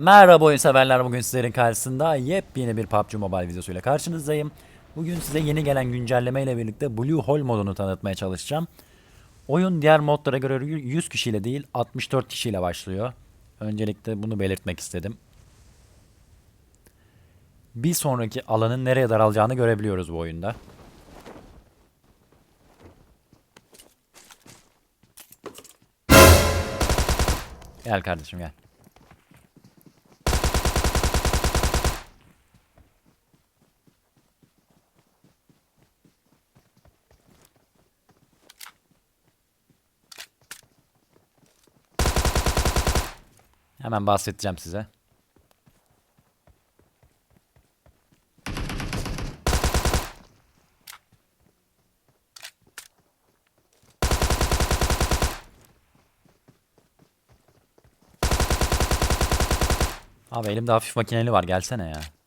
Merhaba oyun severler bugün sizlerin karşısında yepyeni bir PUBG Mobile videosuyla karşınızdayım. Bugün size yeni gelen güncelleme ile birlikte Blue Hole modunu tanıtmaya çalışacağım. Oyun diğer modlara göre 100 kişiyle değil 64 kişiyle başlıyor. Öncelikle bunu belirtmek istedim. Bir sonraki alanın nereye daralacağını görebiliyoruz bu oyunda. Gel kardeşim gel. Hemen bahsedeceğim size. Abi elimde hafif makineli var gelsene ya.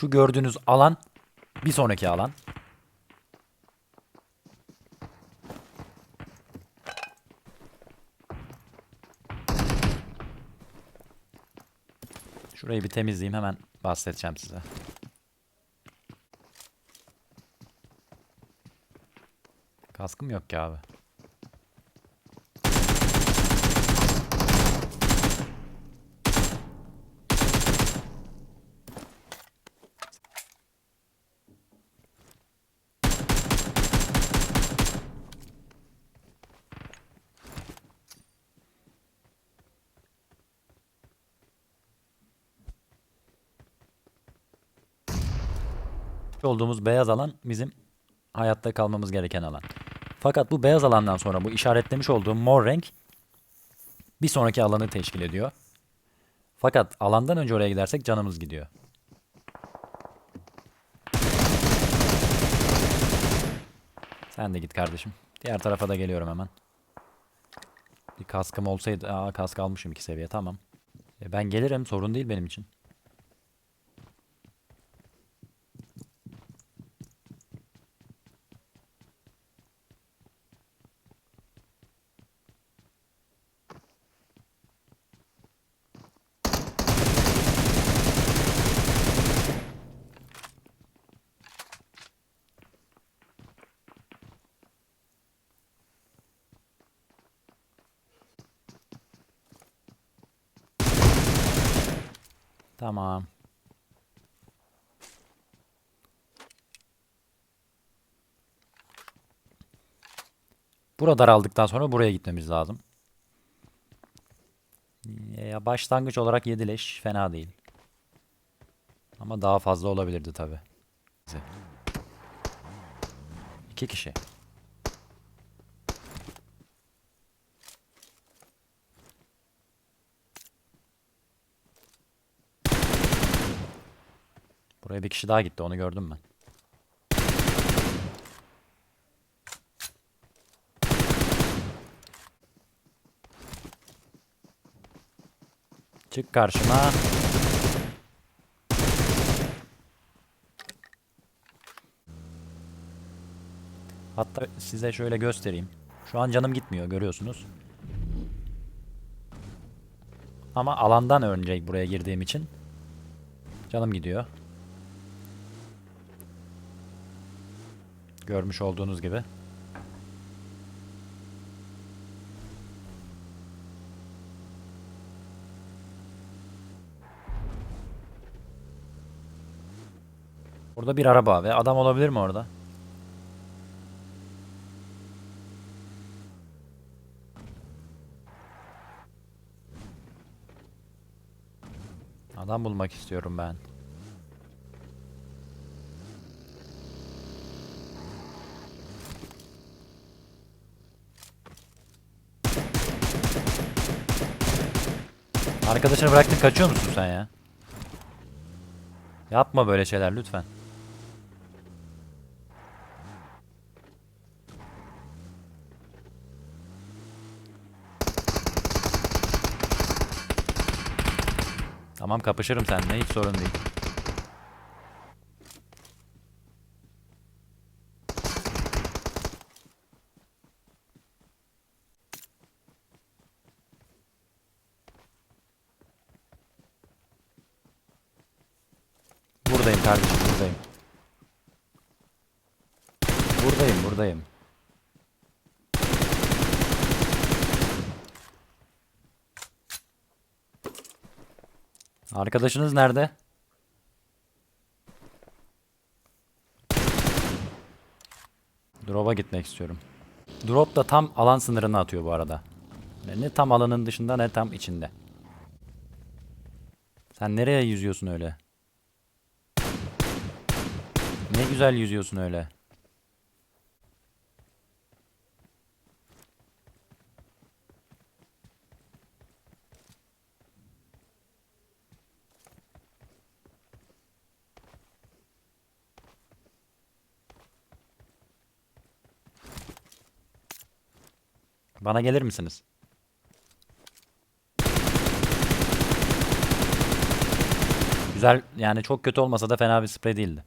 Şu gördüğünüz alan bir sonraki alan. Şurayı bir temizleyeyim hemen bahsedeceğim size. Kaskım yok ki abi. Olduğumuz beyaz alan bizim hayatta kalmamız gereken alan. Fakat bu beyaz alandan sonra bu işaretlemiş olduğum mor renk bir sonraki alanı teşkil ediyor. Fakat alandan önce oraya gidersek canımız gidiyor. Sen de git kardeşim. Diğer tarafa da geliyorum hemen. Bir kaskım olsaydı... Aa kask almışım iki seviye tamam. E, ben gelirim sorun değil benim için. Tamam. Burada daraldıktan sonra buraya gitmemiz lazım. Ya başlangıç olarak 7 leş fena değil. Ama daha fazla olabilirdi tabi. İki kişi. Buraya bir kişi daha gitti onu gördüm ben. Çık karşıma. Hatta size şöyle göstereyim. Şu an canım gitmiyor görüyorsunuz. Ama alandan önce buraya girdiğim için canım gidiyor. Görmüş olduğunuz gibi. Burada bir araba ve adam olabilir mi orada? Adam bulmak istiyorum ben. Arkadaşını bıraktın kaçıyor musun sen ya? Yapma böyle şeyler lütfen. Tamam kapışırım seninle hiç sorun değil. Buradayım kardeşim buradayım. Buradayım buradayım. Arkadaşınız nerede? Drop'a gitmek istiyorum. Drop da tam alan sınırını atıyor bu arada. Ne tam alanın dışında ne tam içinde. Sen nereye yüzüyorsun öyle? Ne güzel yüzüyorsun öyle. Bana gelir misiniz? Güzel yani çok kötü olmasa da fena bir sprey değildi.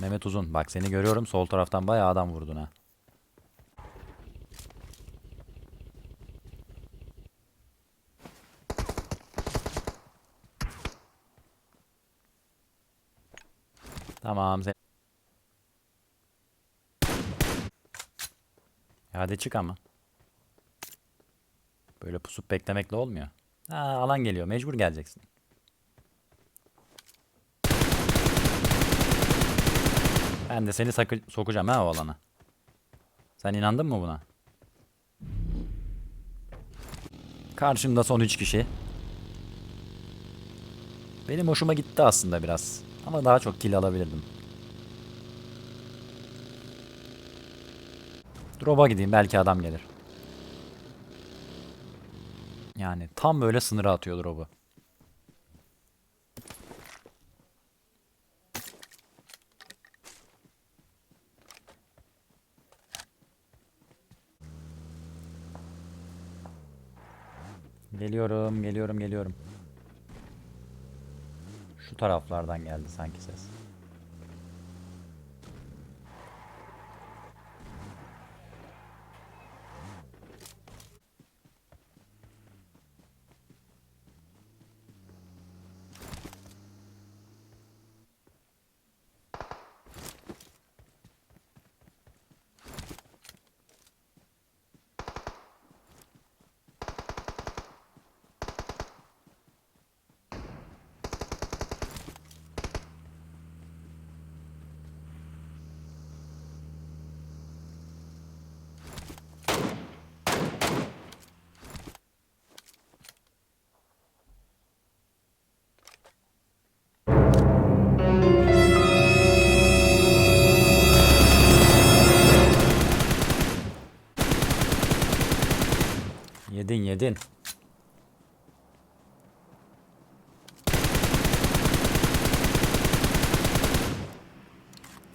Mehmet Uzun bak seni görüyorum sol taraftan bayağı adam vurdun ha. Tamam sen. Hadi çık ama. Böyle pusup beklemekle olmuyor. Ha, alan geliyor. Mecbur geleceksin. Ben de seni sokacağım ha o alana. Sen inandın mı buna? Karşımda son 3 kişi. Benim hoşuma gitti aslında biraz. Ama daha çok kill alabilirdim. Drop'a gideyim belki adam gelir. Yani tam böyle sınıra atıyor drop'u. Geliyorum, geliyorum, geliyorum. Şu taraflardan geldi sanki ses. Yedin.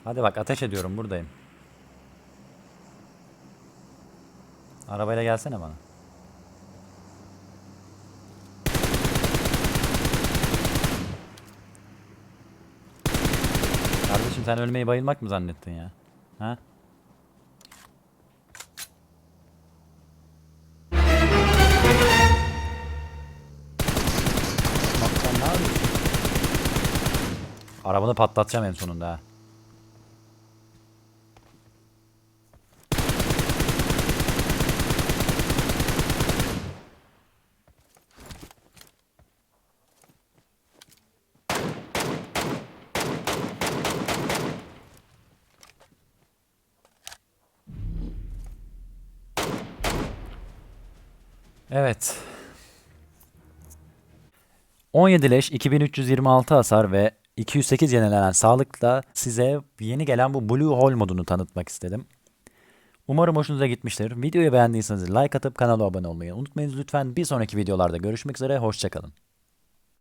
Hadi bak ateş ediyorum buradayım. Arabayla gelsene bana. Kardeşim sen ölmeyi bayılmak mı zannettin ya? Ha? Arabanı patlatacağım en sonunda. Evet. 17 leş, 2326 hasar ve 208 yenilenen sağlıkla size yeni gelen bu Blue Hole modunu tanıtmak istedim. Umarım hoşunuza gitmiştir. Videoyu beğendiyseniz like atıp kanala abone olmayı unutmayınız lütfen. Bir sonraki videolarda görüşmek üzere. Hoşçakalın.